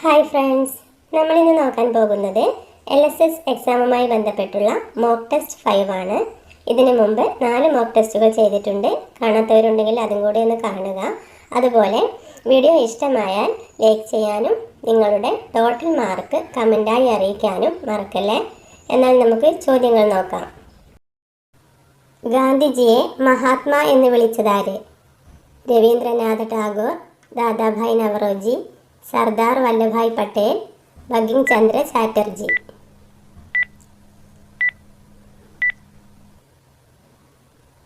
Hi friends നമ്മളിന്ന് നോക്കാൻ പോകുന്നത് എൽ എസ് എസ് എക്സാമുമായി ബന്ധപ്പെട്ടുള്ള മോക്ക് ടെസ്റ്റ് ഫൈവ് ആണ്. ഇതിനു മുമ്പ് നാല് മോക്ക് ടെസ്റ്റുകൾ ചെയ്തിട്ടുണ്ട്. കാണാത്തവരുണ്ടെങ്കിൽ അതും കൂടി ഒന്ന് കാണുക. അതുപോലെ വീഡിയോ ഇഷ്ടമായാൽ ലൈക്ക് ചെയ്യാനും നിങ്ങളുടെ ടോട്ടൽ മാർക്ക് കമന്റായി അറിയിക്കാനും മറക്കല്ലേ? എന്നാൽ നമുക്ക് ചോദ്യങ്ങൾ നോക്കാം. ഗാന്ധിജിയെ മഹാത്മാ എന്ന് വിളിച്ചതാര്? രവീന്ദ്രനാഥ ടാഗോർ ദാദാഭായ് നവറോജി സർദാർ വല്ലഭായ് പട്ടേൽ ബങ്കിം ചന്ദ്ര ചാറ്റർജി.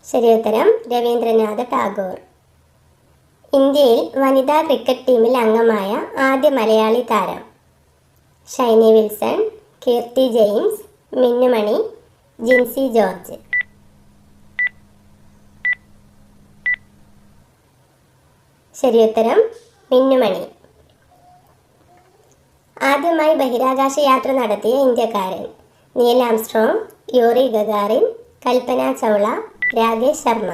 ശരിയുത്തരം രവീന്ദ്രനാഥ ടാഗോർ. ഇന്ത്യയിൽ വനിതാ ക്രിക്കറ്റ് ടീമിൽ അംഗമായ ആദ്യ മലയാളി താരം. Shiny Wilson Keerthi James Minnu Mani Jincy George. ശരിയുത്തരം മിന്നുമണി. ആദ്യമായി ബഹിരാകാശ യാത്ര നടത്തിയ ഇന്ത്യക്കാരൻ Neil Armstrong Yuri Gagarin Kalpana Chawla Rakesh Sharma.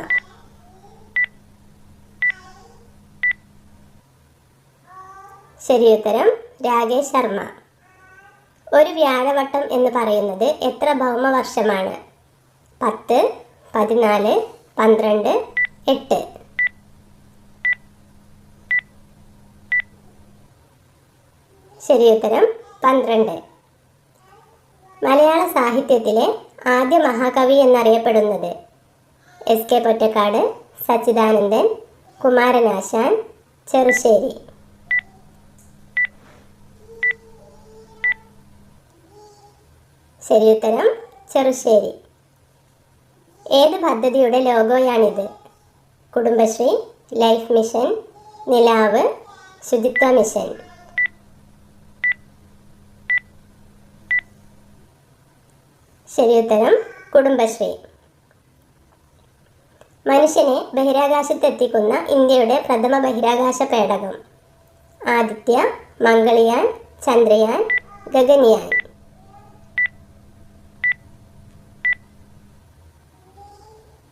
ശരിയുത്തരം രാകേഷ് ശർമ്മ. ഒരു വ്യാഴവട്ടം എന്ന് പറയുന്നത് എത്ര ഭൗമ വർഷമാണ് പത്ത് പതിനാല് പന്ത്രണ്ട് എട്ട്. ശരിയുത്തരം പന്ത്രണ്ട്. മലയാള സാഹിത്യത്തിലെ ആദ്യ മഹാകവി എന്നറിയപ്പെടുന്നത് എസ് കെ പൊറ്റക്കാട് സച്ചിദാനന്ദൻ കുമാരനാശാൻ ചെറുശ്ശേരി. ശരിയുത്തരം ചെറുശ്ശേരി. ഏത് പദ്ധതിയുടെ ലോഗോയാണിത്? കുടുംബശ്രീ ലൈഫ് മിഷൻ നിലാവ് ശുചിത്വ മിഷൻ. ശരിയുത്തരം കുടുംബശ്രീ. മനുഷ്യനെ ബഹിരാകാശത്തെത്തിക്കുന്ന ഇന്ത്യയുടെ പ്രഥമ ബഹിരാകാശ പേടകം. ആദിത്യ മംഗളിയാൻ ചന്ദ്രയാൻ ഗഗനിയാൻ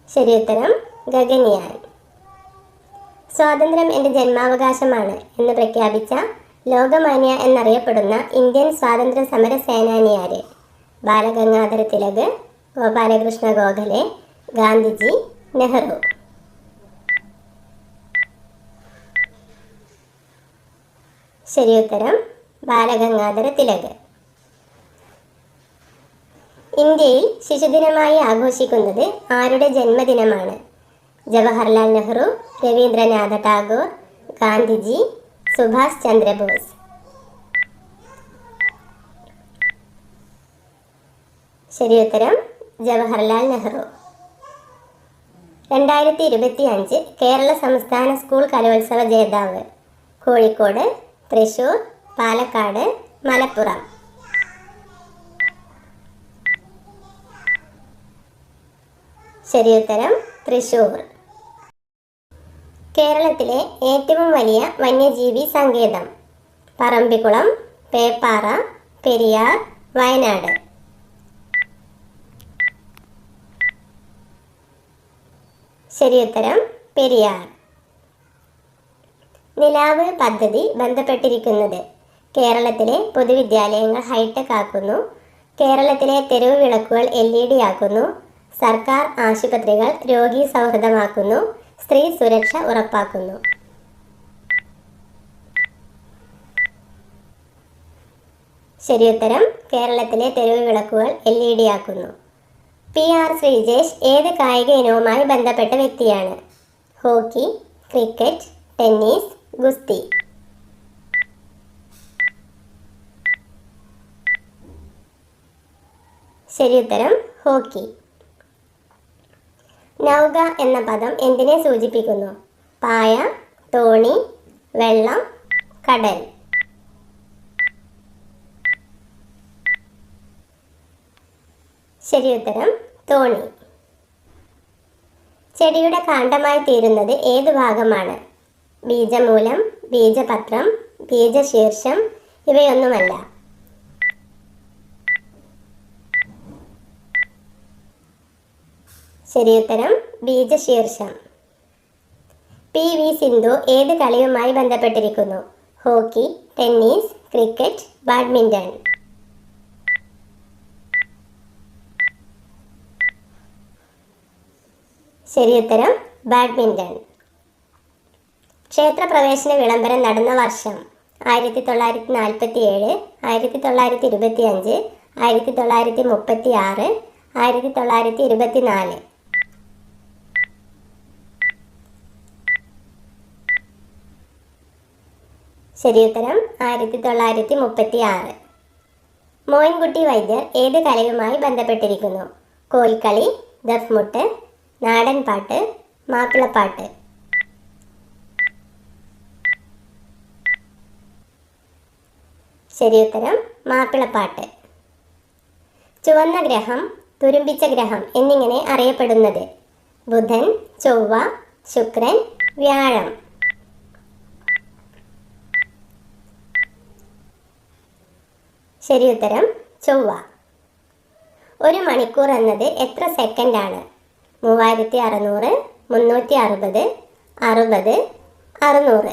ശരിയുത്തരം ഗഗനിയാൻ സ്വാതന്ത്ര്യം എന്റെ ജന്മാവകാശമാണ് എന്ന് പ്രഖ്യാപിച്ച ലോകമാന്യ എന്നറിയപ്പെടുന്ന ഇന്ത്യൻ സ്വാതന്ത്ര്യ സമര സേനാനിയാര് ബാലഗംഗാധര തിലക് ഗോപാലകൃഷ്ണ ഗോഖലെ ഗാന്ധിജി നെഹ്റു. ശരിയുത്തരം ബാലഗംഗാധര തിലക് ഇന്ത്യയിൽ ശിശുദിനമായി ആഘോഷിക്കുന്നത് ആരുടെ ജന്മദിനമാണ്? ജവഹർലാൽ നെഹ്റു രവീന്ദ്രനാഥ ടാഗോർ ഗാന്ധിജി സുഭാഷ് ചന്ദ്രബോസ്. ശരിയുത്തരം ജവഹർലാൽ നെഹ്റു. രണ്ടായിരത്തി ഇരുപത്തി അഞ്ച് കേരള സംസ്ഥാന സ്കൂൾ കലോത്സവ ജേതാവ് കോഴിക്കോട് തൃശൂർ പാലക്കാട് മലപ്പുറം. ശരി ഉത്തരം തൃശൂർ. കേരളത്തിലെ ഏറ്റവും വലിയ വന്യജീവി സങ്കേതം പറമ്പിക്കുളം പേപ്പാറ പെരിയാർ വയനാട്. ശരിയുത്തരം പെരിയാർ. നിലാവ് പദ്ധതി ബന്ധപ്പെട്ടിരിക്കുന്നത് കേരളത്തിലെ പൊതുവിദ്യാലയങ്ങൾ ഹൈടെക് ആക്കുന്നു കേരളത്തിലെ തെരുവ് വിളക്കുകൾ എൽ ഇ ഡി ആക്കുന്നു സർക്കാർ ആശുപത്രികൾ രോഗി സൗഹൃദമാക്കുന്നു സ്ത്രീ സുരക്ഷ ഉറപ്പാക്കുന്നു. ശരിയുത്തരം കേരളത്തിലെ തെരുവ് വിളക്കുകൾ എൽ ഇ ഡി ആക്കുന്നു. പി ആർ ശ്രീജേഷ് ഏത് കായിക ഇനവുമായി ബന്ധപ്പെട്ട വ്യക്തിയാണ്? ഹോക്കി ക്രിക്കറ്റ് ടെന്നീസ് ഗുസ്തി. ശരി ഉത്തരം ഹോക്കി. നൗക എന്ന പദം എന്തിനെ സൂചിപ്പിക്കുന്നു? പായ തോണി വെള്ളം കടൽ. ശരിയുത്തരം തോണി ചെടിയുടെ കാണ്ഡമായി തീരുന്നത് ഏത് ഭാഗമാണ്? ബീജമൂലം ബീജപത്രം ബീജശീർഷം ഇവയൊന്നുമല്ല. ശരിയുത്തരം ബീജശീർഷം. പി വി സിന്ധു ഏത് കളിയുമായി ബന്ധപ്പെട്ടിരിക്കുന്നു? ഹോക്കി ടെന്നീസ് ക്രിക്കറ്റ് ബാഡ്മിന്റൺ ശരിയുത്തരം ബാഡ്മിന്റൺ ക്ഷേത്രപ്രവേശന വിളംബരം നടന്ന വർഷം ആയിരത്തി തൊള്ളായിരത്തി നാൽപ്പത്തി ഏഴ് ആയിരത്തി തൊള്ളായിരത്തി ഇരുപത്തി അഞ്ച് ആയിരത്തി തൊള്ളായിരത്തി മുപ്പത്തി ആറ് ആയിരത്തി തൊള്ളായിരത്തി ഇരുപത്തി നാല് ശരിയുത്തരം ആയിരത്തി തൊള്ളായിരത്തി മുപ്പത്തി ആറ് മോയിൻകുട്ടി വൈദ്യർ ഏത് കലയുമായി ബന്ധപ്പെട്ടിരിക്കുന്നു? കോൽക്കളി ദഫ്മുട്ട് നാടൻപാട്ട് മാപ്പിളപ്പാട്ട് ശരി ഉത്തരം മാപ്പിളപ്പാട്ട് ചുവന്ന ഗ്രഹം തുരുമ്പിച്ച ഗ്രഹം എന്നിങ്ങനെ അറിയപ്പെടുന്നത്. ബുധൻ ചൊവ്വ ശുക്രൻ വ്യാഴം. ശരി ഉത്തരം ചൊവ്വ. ഒരു മണിക്കൂർ എന്നത് എത്ര സെക്കൻഡാണ്? മൂവായിരത്തി അറുന്നൂറ് മുന്നൂറ്റി അറുപത് അറുപത് അറുന്നൂറ്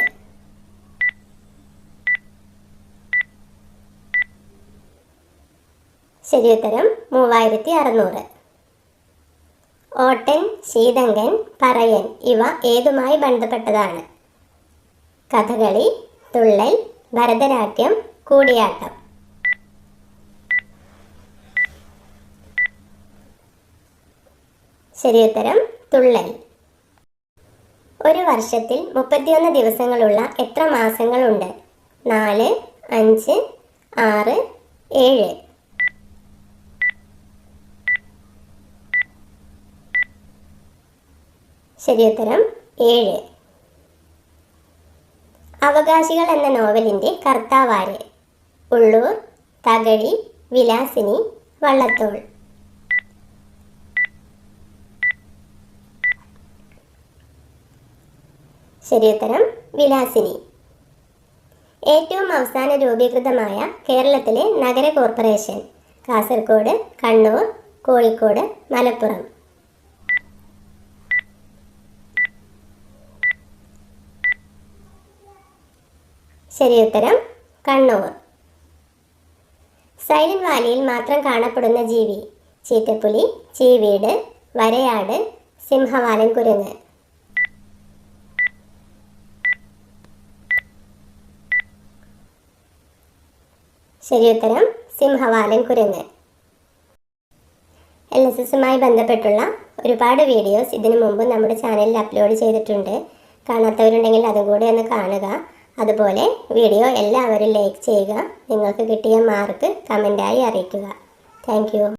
ശരിയുത്തരം മൂവായിരത്തി അറുന്നൂറ് ഓട്ടൻ ശീതങ്കൻ പറയൻ ഇവ ഏതുമായി ബന്ധപ്പെട്ടതാണ്? കഥകളി തുള്ളൽ ഭരതനാട്യം കൂടിയാട്ടം. ശരിയുത്തരം തുള്ളൽ. ഒരു വർഷത്തിൽ മുപ്പത്തിയൊന്ന് ദിവസങ്ങളുള്ള എത്ര മാസങ്ങളുണ്ട്? നാല് അഞ്ച് ആറ് ഏഴ്. ശരിയുത്തരം ഏഴ്. അവകാശികൾ എന്ന നോവലിന്റെ കർത്താവാര്. ഉള്ളൂർ തകഴി വിലാസിനി വള്ളത്തോൾ. ശരിയുത്തരം വിലാസിനി. ഏറ്റവും അവസാന രൂപീകൃതമായ കേരളത്തിലെ നഗര കോർപ്പറേഷൻ കാസർഗോഡ് കണ്ണൂർ കോഴിക്കോട് മലപ്പുറം. ശരിയുത്തരം കണ്ണൂർ. സൈലന്റ് വാലിയിൽ മാത്രം കാണപ്പെടുന്ന ജീവി ചീറ്റപ്പുലി ചീവീട് വരയാട് സിംഹവാലൻ കുരങ്ങ്. ശരിയുത്തരം സിംഹവാലൻ കുരങ്ങ്. എൽ എസ് എസുമായി ബന്ധപ്പെട്ടുള്ള ഒരുപാട് വീഡിയോസ് ഇതിനു മുമ്പ് നമ്മുടെ ചാനലിൽ അപ്ലോഡ് ചെയ്തിട്ടുണ്ട്. കാണാത്തവരുണ്ടെങ്കിൽ അതും കൂടി ഒന്ന് കാണുക. അതുപോലെ വീഡിയോ എല്ലാവരും ലൈക്ക് ചെയ്യുക. നിങ്ങൾക്ക് കിട്ടിയ മാർക്ക് കമന്റായി അറിയിക്കുക. താങ്ക്